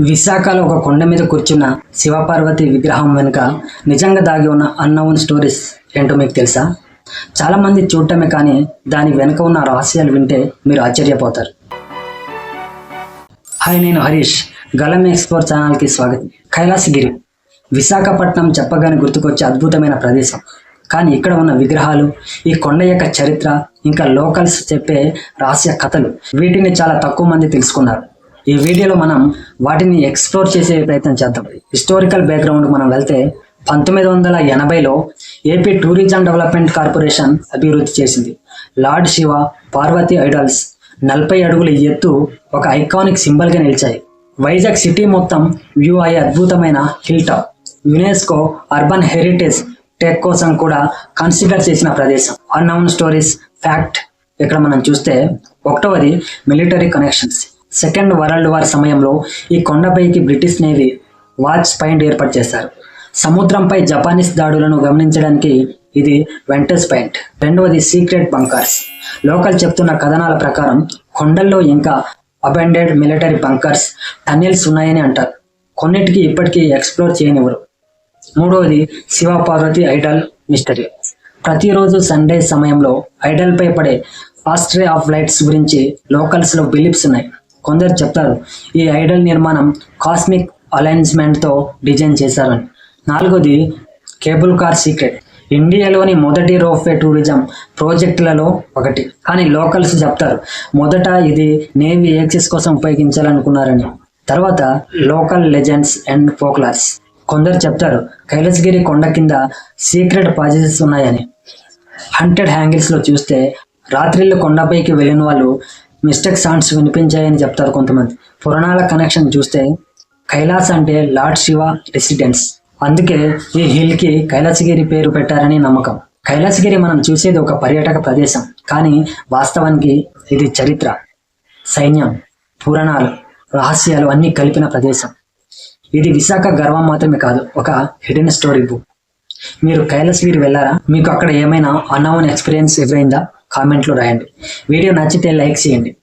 విశాఖలో ఒక కొండ మీద కూర్చున్న శివపార్వతి విగ్రహం వెనుక నిజంగా దాగి ఉన్న అన్నోన్ స్టోరీస్ ఏంటో మీకు తెలుసా? చాలామంది చూడటమే కానీ దాని వెనుక ఉన్న రహస్యాలు వింటే మీరు ఆశ్చర్యపోతారు. హాయ్ నేను హరీష్. గలం ఎక్స్ప్లోర్ ఛానల్కి స్వాగతం. కైలాసగిరి. విశాఖపట్నం చెప్పగానే గుర్తుకొచ్చే అద్భుతమైన ప్రదేశం. కానీ ఇక్కడ ఉన్న విగ్రహాలు ఈ కొండ యొక్క చరిత్ర ఇంకా లోకల్స్ చెప్పే రహస్య కథలు వీటిని చాలా తక్కువ మంది తెలుసుకున్నారు. ఈ వీడియోలో మనం వాటిని ఎక్స్ప్లోర్ చేసే ప్రయత్నం చేద్దాం. హిస్టారికల్ బ్యాక్గ్రౌండ్ మనం వెళ్తే పంతొమ్మిది వందల ఎనభైలో ఏపీ టూరిజం డెవలప్మెంట్ కార్పొరేషన్ అభివృద్ధి చేసింది. లార్డ్ శివ పార్వతి ఐడల్స్ నలభై అడుగుల ఎత్తు ఒక ఐకానిక్ సింబల్గా నిలిచాయి. వైజాగ్ సిటీ మొత్తం వ్యూ అయ్యే అద్భుతమైన hill top UNESCO urban heritage tag కోసం కూడా కన్సిడర్ చేసిన ప్రదేశం. అన్నౌన్ స్టోరీస్ ఫ్యాక్ట్ ఇక్కడ మనం చూస్తే ఒకటవది military connections. Second world war సమయంలో ఈ కొండపైకి బ్రిటిష్ నేవీ వాచ్ పాయింట్ ఏర్పాటు చేశారు. సముద్రంపై జపానీస్ దాడులను గమనించడానికి ఇది వెంటస్ పాయింట్. రెండవది సీక్రెట్ బంకర్స్. లోకల్ చెప్తున్న కథనాల ప్రకారం కొండల్లో ఇంకా అబెండెడ్ మిలిటరీ బంకర్స్ టన్నెల్స్ ఉన్నాయని అంటారు. కొన్నిటికి ఇప్పటికీ ఎక్స్ప్లోర్ చేయనివ్వరు. మూడవది శివ పార్వతి ఐడల్ మిస్టరీ. ప్రతిరోజు సండే సమయంలో ఐడల్పై పడే ఫాస్ట్ రే ఆఫ్ లైట్స్ గురించి లోకల్స్లో బిలీప్స్ ఉన్నాయి. కొందరు చెప్తారు ఈ ఐడల్ నిర్మాణం కాస్మిక్ అలైన్స్మెంట్తో డిజైన్ చేశారని. నాలుగోది కేబుల్ కార్ సీక్రెట్. ఇండియాలోని మొదటి రోప్వే టూరిజం ప్రాజెక్టులలో ఒకటి. కానీ లోకల్స్ చెప్తారు మొదట ఇది నేవీ యాక్సెస్ కోసం ఉపయోగించాలనుకున్నారని. తర్వాత లోకల్ లెజెండ్స్ అండ్ ఫోక్లర్స్. కొందరు చెప్తారు కైలాసగిరి కొండ కింద సీక్రెట్ పాజెసెస్ ఉన్నాయని. హంటెడ్ హ్యాంగిల్స్లో చూస్తే రాత్రిళ్ళు కొండపైకి వెళ్ళిన వాళ్ళు మిస్టేక్ సాంగ్స్ వినిపించాయని చెప్తారు కొంతమంది. పురాణాల కనెక్షన్ చూస్తే కైలాస్ అంటే లార్డ్ శివ రెసిడెన్స్ అందుకే ఈ హిల్కి కైలాసగిరి పేరు పెట్టారని నమ్మకం. కైలాసగిరి మనం చూసేది ఒక పర్యాటక ప్రదేశం. కానీ వాస్తవానికి ఇది చరిత్ర సైన్యం పురాణాలు రహస్యాలు అన్నీ కలిపిన ప్రదేశం. ఇది విశాఖ గర్వం మాత్రమే కాదు ఒక హిడెన్ స్టోరీ బుక్ మీరు కైలాసగిరి వెళ్ళారా? మీకు అక్కడ ఏమైనా అన్నవన్ ఎక్స్పీరియన్స్ ఎదురైందా? కామెంట్లో రాయండి. వీడియో నచ్చితే లైక్ చేయండి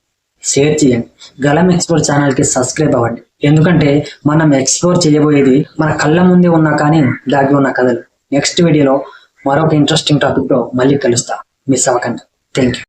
షేర్ చేయండి. గలం ఎక్స్ప్లోర్ ఛానల్కి సబ్స్క్రైబ్ అవ్వండి. ఎందుకంటే మనం ఎక్స్ప్లోర్ చేయబోయేది మన కళ్ళ ముందే ఉన్నా కానీ దాగి ఉన్న కథలు. నెక్స్ట్ వీడియోలో మరొక ఇంట్రెస్టింగ్ టాపిక్లో మళ్ళీ కలుస్తా. మిస్ అవ్వకండి. Thank you